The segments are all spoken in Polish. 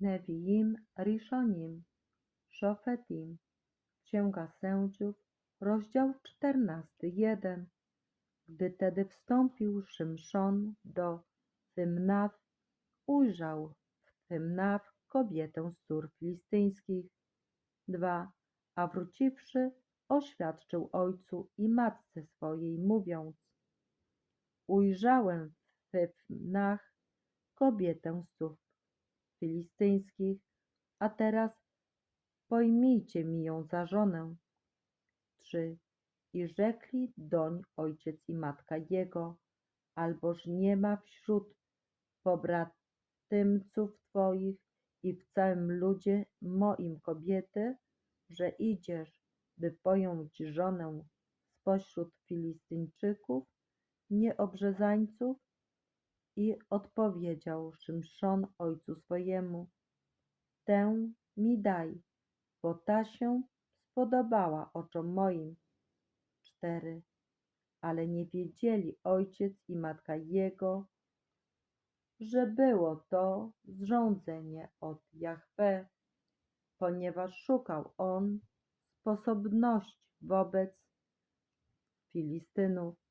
Neviim Rishonim Shofetim Księga Sędziów rozdział czternasty jeden Gdy tedy wstąpił Szymszon do Tymnaw, ujrzał w Tymnaw kobietę z cór filistyńskich. Dwa, A wróciwszy, oświadczył ojcu i matce swojej, mówiąc Ujrzałem w Tymnach kobietę z cór filistyńskich, a teraz pojmijcie mi ją za żonę. Trzy. I rzekli doń ojciec i matka jego, alboż nie ma wśród pobratymców twoich i w całym ludzie moim kobiety, że idziesz, by pojąć żonę spośród Filistyńczyków, nieobrzezańców? I odpowiedział Szymszon ojcu swojemu, tę mi daj, bo ta się spodobała oczom moim. Cztery. Ale nie wiedzieli ojciec i matka jego, że było to zrządzenie od Jahwe, ponieważ szukał on sposobności wobec Filistynów.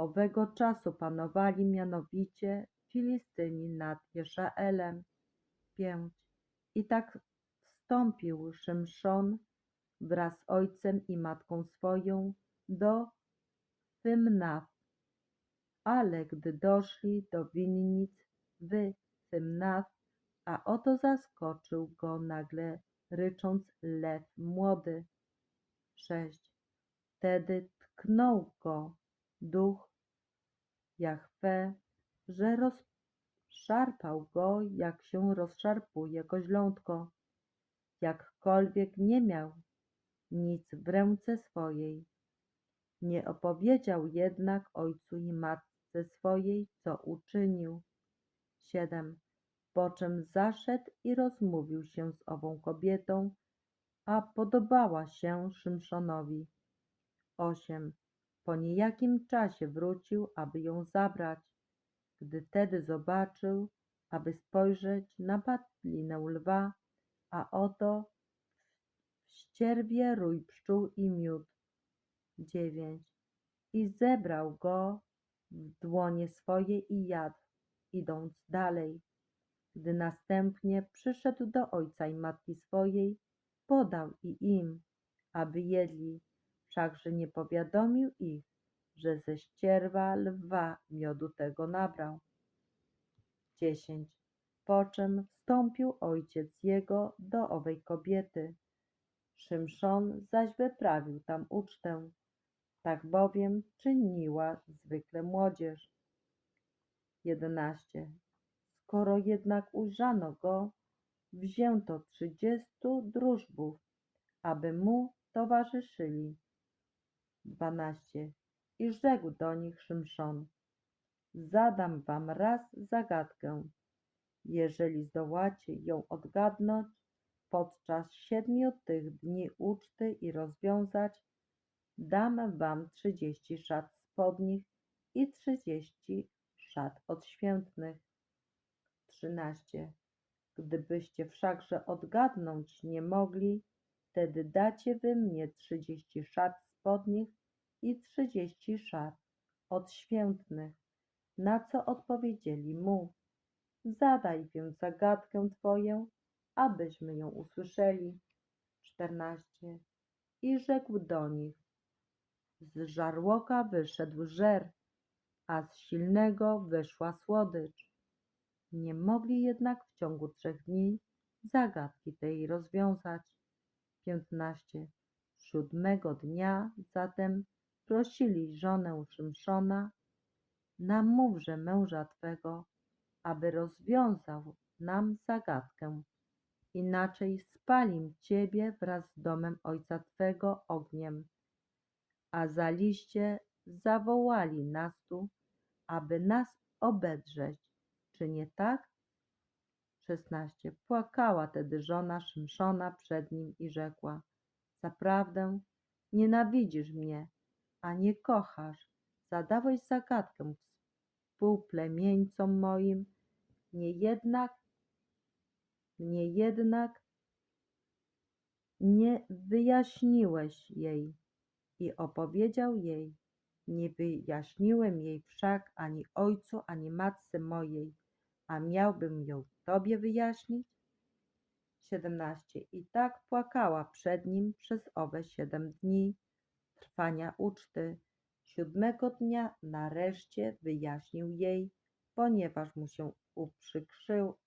Owego czasu panowali mianowicie Filistyni nad Jeszaelem. Pięć. I tak wstąpił Szymszon wraz z ojcem i matką swoją do Tymnaw. Ale gdy doszli do winnic w Tymnaw, a oto zaskoczył go nagle rycząc lew młody. Sześć. Wtedy tknął go duch Jahwe, że rozszarpał go, jak się rozszarpuje koźlątko, jakkolwiek nie miał nic w ręce swojej. Nie opowiedział jednak ojcu i matce swojej, co uczynił. Siedem. Po czym zaszedł i rozmówił się z ową kobietą, a podobała się Szymszonowi. Osiem. Po niejakim czasie wrócił, aby ją zabrać. Gdy tedy zobaczył, aby spojrzeć na padlinę lwa, a oto w ścierwie rój pszczół i miód. Dziewięć. I zebrał go w dłonie swoje i jadł, idąc dalej. Gdy następnie przyszedł do ojca i matki swojej, podał i im, aby jedli, wszakże nie powiadomił ich, że ze ścierwa lwa miodu tego nabrał. Dziesięć. Po czym wstąpił ojciec jego do owej kobiety. Szymszon zaś wyprawił tam ucztę. Tak bowiem czyniła zwykle młodzież. Jedenaście. Skoro jednak ujrzano go, wzięto trzydziestu drużbów, aby mu towarzyszyli. Dwanaście. I rzekł do nich Szymszon, zadam wam raz zagadkę. Jeżeli zdołacie ją odgadnąć podczas siedmiu tych dni uczty i rozwiązać, dam wam trzydzieści szat spodnich i trzydzieści szat odświętnych. Trzynaście. Gdybyście wszakże odgadnąć nie mogli, wtedy dacie wy mnie trzydzieści szat spodnich i trzydzieści szat odświętnych. Na co odpowiedzieli mu? Zadaj więc zagadkę twoją, abyśmy ją usłyszeli. Czternaście. I rzekł do nich, z żarłoka wyszedł żer, a z silnego wyszła słodycz. Nie mogli jednak w ciągu trzech dni zagadki tej rozwiązać. Piętnaście. Siódmego dnia zatem prosili żonę Szymszona, namówże męża twego, aby rozwiązał nam zagadkę, inaczej spalim ciebie wraz z domem ojca twego ogniem. A zaliście zawołali nas tu, aby nas obedrzeć, czy nie tak? Szesnaście. Płakała tedy żona Szymszona przed nim i rzekła, zaprawdę nienawidzisz mnie, a nie kochasz. Zadałeś zagadkę współplemieńcom moim, nie jednak mnie jednak nie wyjaśniłeś jej. I opowiedział jej. Nie wyjaśniłem jej wszak ani ojcu, ani matce mojej, a miałbym ją tobie wyjaśnić? 17. I tak płakała przed nim przez owe siedem dni trwania uczty. Siódmego dnia nareszcie wyjaśnił jej, ponieważ mu się uprzykrzała,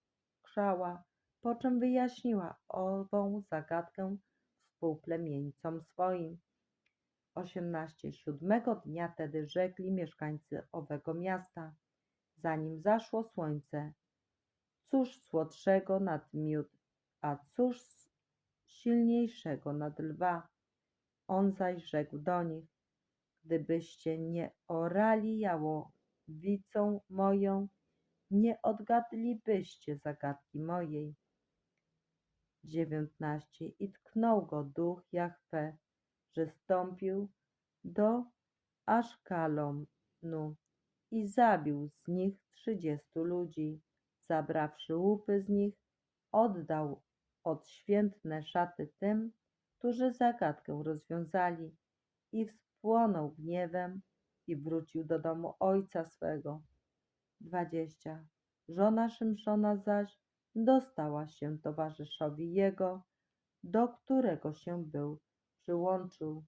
po czym wyjaśniła ową zagadkę współplemieńcom swoim. 18. Siódmego dnia tedy rzekli mieszkańcy owego miasta, zanim zaszło słońce, cóż słodszego nad miód, a cóż silniejszego nad lwa. On zaś rzekł do nich, gdybyście nie orali jałowicą moją, nie odgadlibyście zagadki mojej. 19. I tknął go duch Jahwe, że stąpił do Aszkalonu i zabił z nich trzydziestu ludzi. Zabrawszy łupy z nich, oddał odświętne szaty tym, którzy zagadkę rozwiązali i wspłonął gniewem i wrócił do domu ojca swego. 20. Żona Szymszona zaś dostała się towarzyszowi jego, do którego się był przyłączył.